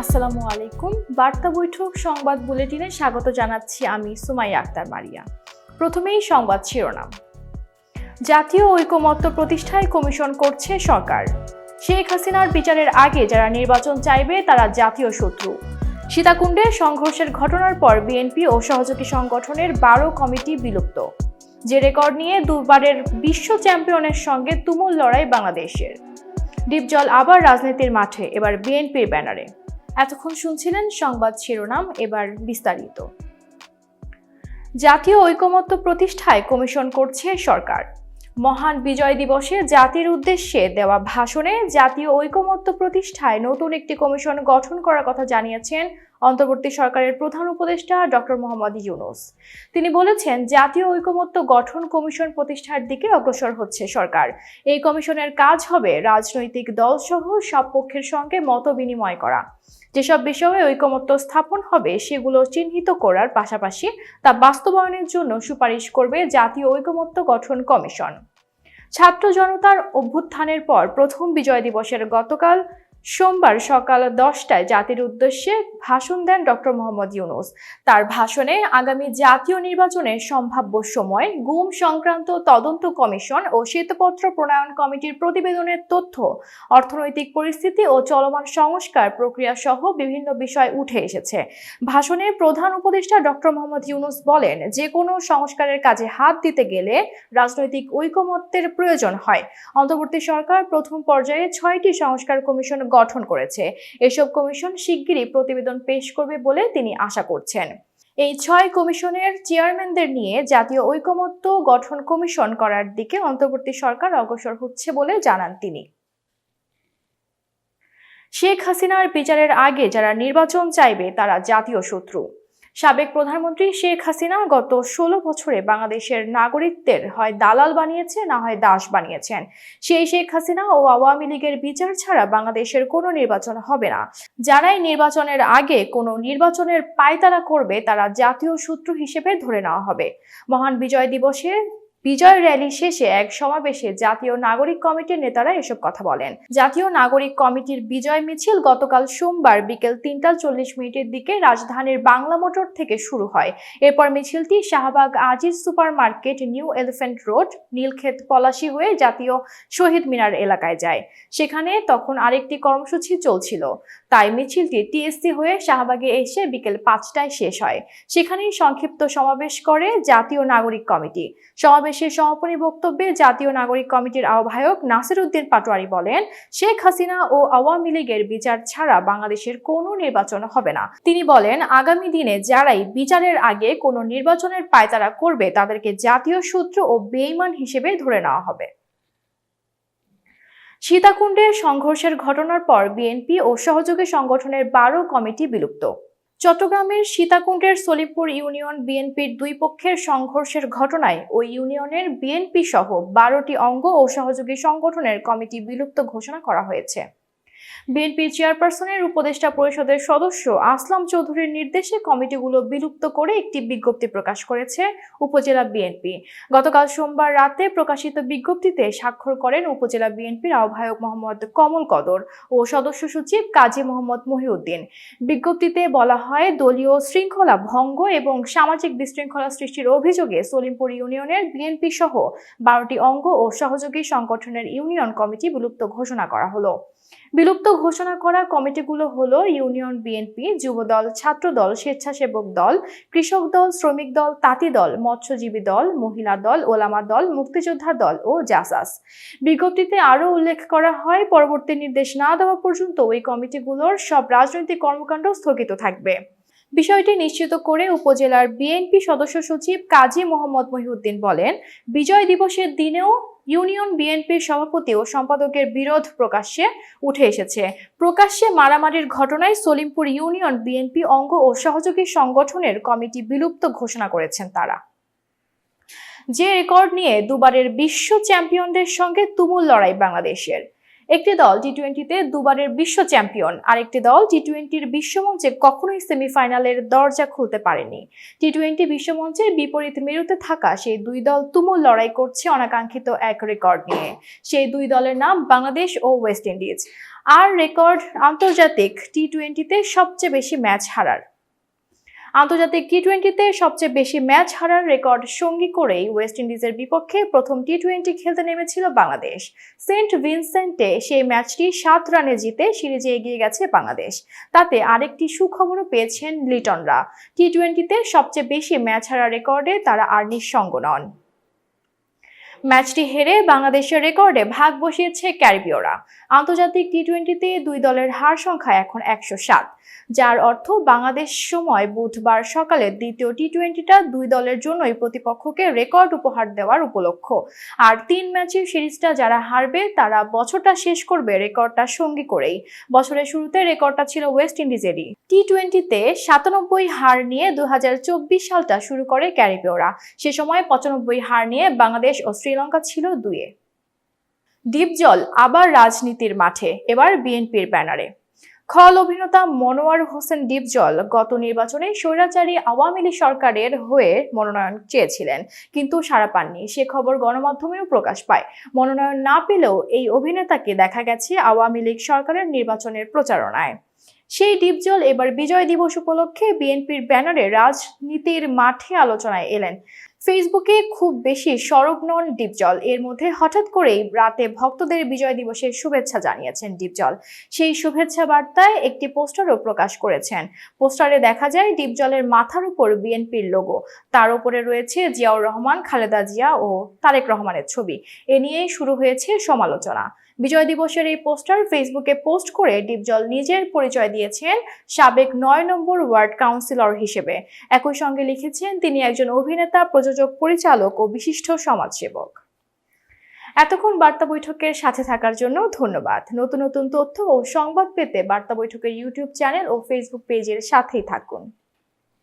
আসসালামু আলাইকুম। বার্তা বৈঠক সংবাদ বুলেটিনে স্বাগত জানাচ্ছি আমি সুমাইয়া আক্তার মারিয়া। প্রথমেই সংবাদ শিরোনাম। জাতীয় ঐকমত্য প্রতিষ্ঠায় কমিশন করছে সরকার। শেখ হাসিনার বিচারের আগে যারা নির্বাচন চাইবে, তারা জাতীয় শত্রু। সীতাকুণ্ডে সংঘর্ষের ঘটনার পর বিএনপি ও সহযোগী সংগঠনের বারো কমিটি বিলুপ্ত। যে রেকর্ড নিয়ে দুবারের বিশ্ব চ্যাম্পিয়নের সঙ্গে তুমুল লড়াই বাংলাদেশের। ডিপজল আবার রাজনীতির মাঠে, এবার বিএনপির ব্যানারে। এতক্ষণ শুনছিলেন সংবাদ শিরোনাম, এবার বিস্তারিত। জাতীয় ঐকমত্য প্রতিষ্ঠায় কমিশন করছে সরকার। মহান বিজয় দিবসে জাতির উদ্দেশ্যে দেওয়া ভাষণে জাতীয় ঐকমত্য প্রতিষ্ঠায় নতুন একটি কমিশন গঠন করার কথা জানিয়েছেন অন্তর্বর্তী সরকারের প্রধান উপদেষ্টা ডক্টর মোহাম্মদ ইউনুস। তিনি বলেছেন, জাতীয় ঐকমত্য গঠন কমিশন প্রতিষ্ঠার দিকে অগ্রসর হচ্ছে সরকার। এই কমিশনের কাজ হবে রাজনৈতিক দলসহ সব পক্ষের সঙ্গে মত বিনিময় করা। যেসব বিষয়ে ঐকমত্য স্থাপন হবে, সেগুলো চিহ্নিত করার পাশাপাশি তা বাস্তবায়নের জন্য সুপারিশ করবে জাতীয় ঐকমত্য গঠন কমিশন। ছাত্র জনতার অভ্যুত্থানের পর প্রথম বিজয় দিবসের গতকাল সোমবার সকাল দশটায় জাতির উদ্দেশ্যে ভাষণ দেন ডক্টর মোহাম্মদ ইউনুস। তার ভাষণে আগামী জাতীয় নির্বাচনের সম্ভাব্য সময়, গুম সংক্রান্ত তদন্ত কমিশন ও শ্বেতপত্র প্রণয়ন কমিটির প্রতিবেদনের তথ্য, অর্থনৈতিক পরিস্থিতি ও চলমান সংস্কার প্রক্রিয়া সহ বিভিন্ন বিষয় উঠে এসেছে। ভাষণের প্রধান উপদেষ্টা ডক্টর মোহাম্মদ ইউনুস বলেন যে কোনো সংস্কারের কাজে হাত দিতে গেলে রাজনৈতিক ঐকমত্যের প্রয়োজন হয়। অন্তর্বর্তী সরকার প্রথম পর্যায়ে ছয়টি সংস্কার কমিশন গঠন করেছে। এসব কমিশন শিগগিরই প্রতিবেদন পেশ করবে বলে তিনি আশা করছেন। এই ছয় কমিশনের চেয়ারম্যানদের নিয়ে জাতীয় ঐকমত্য গঠন কমিশন করার দিকে অন্তর্বর্তী সরকার অগ্রসর হচ্ছে বলে জানান তিনি। শেখ হাসিনার বিচারের আগে যারা নির্বাচন চাইবে তারা জাতীয় শত্রু। সাবেক প্রধানমন্ত্রী শেখ হাসিনা গত ষোলো বছরে বাংলাদেশের নাগরিকদের হয় দালাল বানিয়েছে, না হয় দাস বানিয়েছেন। সেই শেখ হাসিনা ও আওয়ামী লীগের বিচার ছাড়া বাংলাদেশের কোনো নির্বাচন হবে না। যারাই নির্বাচনের আগে কোনো নির্বাচনের পায়তারা করবে, তারা জাতীয় সূত্র হিসেবে ধরে নেওয়া হবে। মহান বিজয় দিবসে বিজয় র্যালি শেষে এক সমাবেশে জাতীয় নাগরিক কমিটির নেতারা এসব কথা বলেন। জাতীয় নাগরিক কমিটির বিজয় মিছিল গতকাল সোমবার বিকেল তিনটা চল্লিশ মিনিটের দিকে রাজধানীর বাংলা মোটর থেকে শুরু হয়। এরপর মিছিলটি Shahbag Aziz super market new elephant road, Nilkhet Palashi হয়ে জাতীয় শহীদ মিনার এলাকায় যায়। সেখানে তখন আরেকটি কর্মসূচি চলছিল। তাই মিছিলটি টিএসসি হয়ে শাহবাগে এসে বিকেল পাঁচটায় শেষ হয়। সেখানেই সংক্ষিপ্ত সমাবেশ করে জাতীয় নাগরিক কমিটি। সমাবেশের সমাপনী বক্তব্যে জাতীয় নাগরিক কমিটির আহ্বায়ক নাসির উদ্দিন পাটোয়ারি বলেন, শেখ হাসিনা ও আওয়ামী লীগের বিচার ছাড়া বাংলাদেশের কোনো নির্বাচন হবে না। তিনি বলেন, আগামী দিনে যারাই বিচারের আগে কোনো নির্বাচনের পায়তারা করবে, তাদেরকে জাতীয় সূত্র ও বেইমান হিসেবে ধরে নেওয়া হবে। সীতাকুণ্ডে সংঘর্ষের ঘটনার পর বিএনপি ও সহযোগী সংগঠনের বারো কমিটি বিলুপ্ত। চট্টগ্রামের সীতাকুণ্ডের সলিমপুর ইউনিয়ন বিএনপির দুই পক্ষের সংঘর্ষের ঘটনায় ওই ইউনিয়নের বিএনপি সহ বারোটি অঙ্গ ও সহযোগী সংগঠনের কমিটি বিলুপ্ত ঘোষণা করা হয়েছে। বিএনপি চেয়ারপারসনের উপদেষ্টা পরিষদের সদস্য আসলাম চৌধুরীর নির্দেশে কমিটিগুলো বিলুপ্ত করে একটি বিজ্ঞপ্তি প্রকাশ করেছে উপজেলা বিএনপি। গতকাল সোমবার রাতে প্রকাশিত বিজ্ঞপ্তিতে স্বাক্ষর করেন উপজেলা বিএনপির আহ্বায়ক মোহাম্মদ কমল কদর ও সদস্য সচিব কাজী মোহাম্মদ মহিউদ্দিন। বিজ্ঞপ্তিতে বলা হয়, দলীয় শৃঙ্খলা ভঙ্গ এবং সামাজিক বিশৃঙ্খলা সৃষ্টির অভিযোগে সলিমপুর ইউনিয়নের বিএনপি সহ বারোটি অঙ্গ ও সহযোগী সংগঠনের ইউনিয়ন কমিটি বিলুপ্ত ঘোষণা করা হলো। বিলুপ্ত ঘোষণা করা কমিটিগুলো হলো ইউনিয়ন বিএনপি, যুবদল, ছাত্রদল, স্বেচ্ছাসেবক দল, কৃষক দল, শ্রমিক দল, তাঁতি দল, মৎস্যজীবী দল, মহিলা দল, ওলামা দল, মুক্তিযোদ্ধা দল ও জাসাস। বিজ্ঞপ্তিতে আরও উল্লেখ করা হয়, পরবর্তী নির্দেশ না দেওয়া পর্যন্ত ওই কমিটিগুলোর সব রাজনৈতিক কর্মকাণ্ড স্থগিত থাকবে। বিষয়টি নিশ্চিত করে উপজেলার বিএনপি সদস্য সচিব কাজী মোহাম্মদ মহিউদ্দিন বলেন, বিজয় দিবসের দিনেও ইউনিয়ন বিএনপির সভাপতি ও সম্পাদকের বিরোধ প্রকাশ্যে উঠে এসেছে। প্রকাশ্যে মারামারির ঘটনায় সলিমপুর ইউনিয়ন বিএনপি অঙ্গ ও সহযোগী সংগঠনের কমিটি বিলুপ্ত ঘোষণা করেছেন তারা। যে রেকর্ড নিয়ে দুবারের বিশ্ব চ্যাম্পিয়নদের সঙ্গে তুমুল লড়াই বাংলাদেশের। একটি দল টি টোয়েন্টিতে দুবারের বিশ্ব চ্যাম্পিয়ন, আরেকটি দল টি টোয়েন্টির বিশ্বমঞ্চে কখনোই সেমিফাইনালের দরজা খুলতে পারেনি। টি টোয়েন্টি বিশ্বমঞ্চের বিপরীত মেরুতে থাকা সেই দুই দল তুমুল লড়াই করছে অনাকাঙ্ক্ষিত এক রেকর্ড নিয়ে। সেই দুই দলের নাম বাংলাদেশ ও ওয়েস্ট ইন্ডিজ আর রেকর্ড আন্তর্জাতিক টি টোয়েন্টিতে সবচেয়ে বেশি ম্যাচ হারার। আন্তর্জাতিক টি টোয়েন্টিতে সবচেয়ে বেশি ম্যাচ হারার রেকর্ড সঙ্গী করেই ওয়েস্ট ইন্ডিজের বিপক্ষে প্রথম টি টোয়েন্টি খেলতে নেমেছিল বাংলাদেশ। সেন্ট ভিনসেন্টে সেই ম্যাচটি সাত রানে জিতে সিরিজে এগিয়ে গেছে বাংলাদেশ। তাতে আরেকটি সুখবরও পেয়েছেন লিটনরা। টি টোয়েন্টিতে সবচেয়ে বেশি ম্যাচ হারার রেকর্ডে তারা আর নিঃসঙ্গ নন। ম্যাচটি হেরে বাংলাদেশের রেকর্ডে ভাগ বসিয়েছে ক্যারিবীয়রা। আন্তর্জাতিক টি টোয়েন্টিতে দুই দলের হার সংখ্যা এখন একশো সাত। যার অর্থ বাংলাদেশ সময় বুধবার সকালে দ্বিতীয় টি টোয়েন্টিটা দুই দলের জন্যই প্রতিপক্ষকে রেকর্ড উপহার দেওয়ার উপলক্ষ। আর তিন ম্যাচের সিরিজটা যারা হারবে, তারা বছরটা শেষ করবে রেকর্ডটা সঙ্গী করেই। বছরের শুরুতে রেকর্ডটা ছিল ওয়েস্ট ইন্ডিজেরই। টি টোয়েন্টিতে সাতানব্বই হার নিয়ে দু হাজার চব্বিশ সালটা শুরু করে ক্যারিবীয়রা। সে সময় পঁচানব্বই হার নিয়ে বাংলাদেশ ও শ্রীলঙ্কা ছিল দুয়ে ডিপজল আবার রাজনীতির মাঠে, এবার বিএনপির ব্যানারে। খল অভিনেতা মনোয়ার হোসেন ডিপজল গত নির্বাচনে স্বৈরাচারী আওয়ামী লীগ সরকারের হয়ে মনোনয়ন চেয়েছিলেন, কিন্তু সাড়া পাননি। সে খবর গণমাধ্যমেও প্রকাশ পায়। মনোনয়ন না পেলেও এই অভিনেতাকে দেখা গেছে আওয়ামী লীগ সরকারের নির্বাচনের প্রচারণায়। সেই ডিপজল এবার বিজয় দিবস উপলক্ষে বিএনপির ব্যানারে রাজনীতির মাঠে আলোচনায় এলেন। ফেসবুকে খুব বেশি সরব নন ডিপজল। এর মধ্যে হঠাৎ করেই রাতে ভক্তদের বিজয় দিবসের শুভেচ্ছা জানিয়েছেন ডিপজল। সেই শুভেচ্ছা বার্তায় একটি পোস্টারও প্রকাশ করেছেন। পোস্টারে দেখা যায়, ডিপজলের মাথার উপর বিএনপির লোগো। তার উপরে রয়েছে জিয়াউর রহমান, খালেদা জিয়া ও তারেক রহমানের ছবি। এ নিয়েই শুরু হয়েছে সমালোচনা। বিজয় দিবসের এই পোস্টার ফেসবুকে পোস্ট করে ডিপজল নিজের পরিচয় দিয়েছেন সাবেক নয় নম্বর ওয়ার্ড কাউন্সিলর হিসেবে। একই সঙ্গে লিখেছেন, তিনি একজন অভিনেতা, প্রযোজক, পরিচালক ও বিশিষ্ট সমাজসেবক। এতক্ষণ বার্তা বৈঠকের সাথে থাকার জন্য ধন্যবাদ। নতুন নতুন তথ্য ও সংবাদ পেতে বার্তা বৈঠকের ইউটিউব চ্যানেল ও ফেসবুক পেজের সাথেই থাকুন।